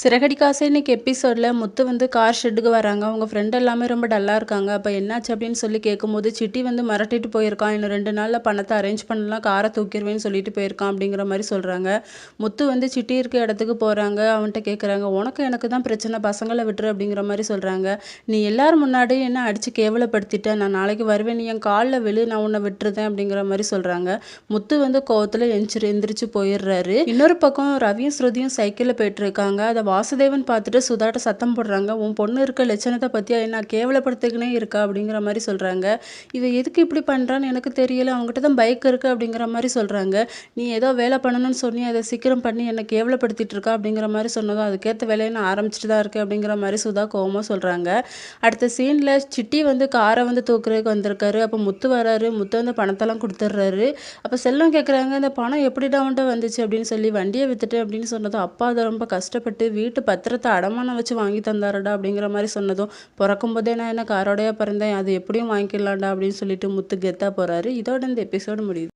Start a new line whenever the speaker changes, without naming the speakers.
சிறகடி காசு இன்னைக்கு எபிசோடில் முத்து வந்து கார் ஷெட்டுக்கு வராங்க. அவங்க ஃப்ரெண்ட் எல்லாமே ரொம்ப டல்லாக இருக்காங்க. அப்போ என்னாச்சு அப்படின்னு சொல்லி கேட்கும்போது சிட்டி வந்து மிரட்டிட்டு போயிருக்கான். இன்னும் ரெண்டு நாளில் பணத்தை அரேஞ்ச் பண்ணலாம் காரை தூக்கிடுவேன்னு சொல்லிட்டு போயிருக்கான் அப்படிங்கிற மாதிரி சொல்கிறாங்க முத்து வந்து சிட்டி இருக்க இடத்துக்கு போகிறாங்க அவன்கிட்ட கேட்குறாங்க உனக்கு எனக்கு தான் பிரச்சனை. பசங்களை விட்டுரு அப்படிங்கிற மாதிரி சொல்கிறாங்க நீ எல்லார் முன்னாடி என்ன அடித்து கேவலப்படுத்திட்ட? நான் நாளைக்கு வருவேன். நீ என் காலில் விழு. நான் உன்னை விட்டுருதேன் அப்படிங்கிற மாதிரி சொல்கிறாங்க முத்து வந்து கோவத்தில் எந்திரிச்சு எந்திரிச்சு போயிடுறாரு. இன்னொரு பக்கம் ரவியும் ஸ்ருதியும் சைக்கிளில் போயிட்டு இருக்காங்க. அதை வாசுதேவன் பார்த்துட்டு சுதாட்ட சத்தம் போடுறாங்க உன் பொண்ணு இருக்க லட்சணத்தை பற்றி என்ன கேவலப்படுத்திக்கினே இருக்கா? அப்படிங்கிற மாதிரி சொல்கிறாங்க இவ எதுக்கு இப்படி பண்ணுறான்னு எனக்கு தெரியல. அவங்ககிட்ட தான் பைக் இருக்குது அப்படிங்கிற மாதிரி சொல்கிறாங்க நீ ஏதோ வேலை பண்ணணும்னு சொன்னி அதை சீக்கிரம் பண்ணி என்னை கேவலப்படுத்திட்டு இருக்கா? அப்படிங்கிற மாதிரி சொன்னதும் அதுக்கேற்ற வேலையை நான் ஆரம்பிச்சிட்டு தான் இருக்கேன் அப்படிங்கிற மாதிரி சுதா கோபமாக சொல்கிறாங்க அடுத்த சீனில் சிட்டி வந்து காரை வந்து தூக்குறதுக்கு வந்திருக்காரு. அப்போ முத்து வராரு. முத்து வந்து பணத்தெல்லாம் கொடுத்துட்றாரு. அப்போ செல்லம் கேட்குறாங்க இந்த பணம் எப்படிடா வந்துட்டு வந்துச்சு? அப்படின்னு சொல்லி வண்டியை வித்துட்டு அப்படின்னு சொன்னதும் அப்பா அதை ரொம்ப கஷ்டப்பட்டு வீட்டு பத்திரத்தை அடமானம் வச்சு வாங்கி தந்தாரடா அப்படிங்கிற மாதிரி சொன்னதும் பிறக்கும் போதே நான் என்ன காரோடையா பிறந்தேன் அது எப்படியும் வாங்கிக்கலாம்டா அப்படின்னு சொல்லிட்டு முத்து கெத்தா போறாரு. இதோட இந்த எபிசோடு முடியுது.